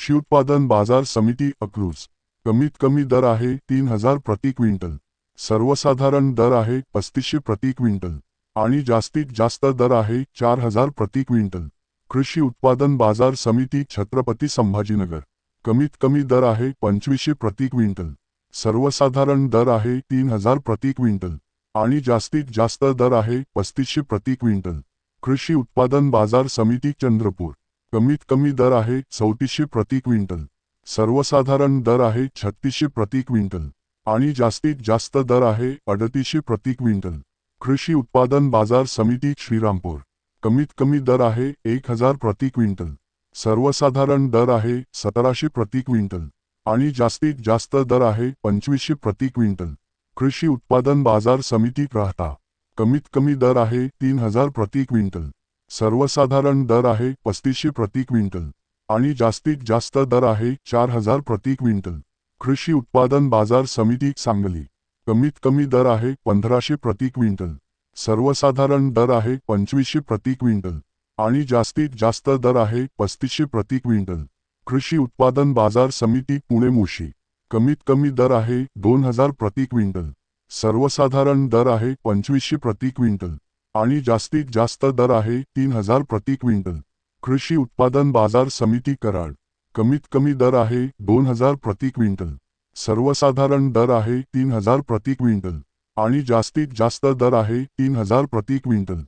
कृषी उत्पादन बाज़ार समिती अक्रूज. कमीत कमी दर आहे तीन हज़ार प्रति क्विंटल. सर्वसाधारण दर आहे पस्तीसशे प्रति क्विंटल. आणि जास्तीत जास्त दर आहे चार हज़ार प्रति क्विंटल. कृषी उत्पादन बाज़ार समिती छत्रपती संभाजीनगर. कमीत कमी दर आहे पंचवीसशे प्रति क्विंटल. सर्वसाधारण दर आहे तीन हज़ार प्रति क्विंटल. आणि जास्तीत जास्त दर आहे पस्तीसशे प्रति क्विंटल. कृषी उत्पादन बाज़ार समिती चंद्रपूर. कमीत कमी दर आहे चौतीसशे प्रति क्विंटल. सर्वसाधारण दर आहे छत्तीसशे प्रति क्विंटल. आणि जास्तीत जास्त दर आहे अडतीसशे प्रति क्विंटल. कृषी उत्पादन बाज़ार समिती श्रीरामपूर. कमीत कमी दर आहे एक हज़ार प्रति क्विंटल. सर्वसाधारण दर आहे सतराशे प्रति क्विंटल. आणि जास्तीत जास्त दर आहे पंचवीसशे प्रति क्विंटल. कृषी उत्पादन बाज़ार समिती राहता कमीत कमी दर आहे तीन हज़ार प्रति क्विंटल. सर्वसाधारण दर आहे पस्तीसशे प्रति क्विंटल आणि जास्तीत जास्त दर आहे चार हज़ार प्रति क्विंटल. कृषी उत्पादन बाज़ार समिती सांगली. कमीत कमी दर आहे पंधराशे प्रति क्विंटल. सर्वसाधारण दर आहे पंचवीसशे प्रति क्विंटल आणि जास्तीत जास्त दर आहे पस्तीसशे प्रति क्विंटल. कृषी उत्पादन बाज़ार समिती पुणे मुशी. कमीत कमी दर आहे दोन हज़ार प्रति क्विंटल. सर्वसाधारण दर आहे पंचवीसशे प्रति क्विंटल. आणि जास्तीत जास्त दर आहे तीन हजार प्रति क्विंटल. कृषी उत्पादन बाजार समिती कराड. कमीत कमी दर आहे दोन हजार प्रति क्विंटल. सर्वसाधारण दर आहे तीन हजार प्रति क्विंटल. आणि जास्तीत जास्त दर आहे तीन हजार प्रति क्विंटल.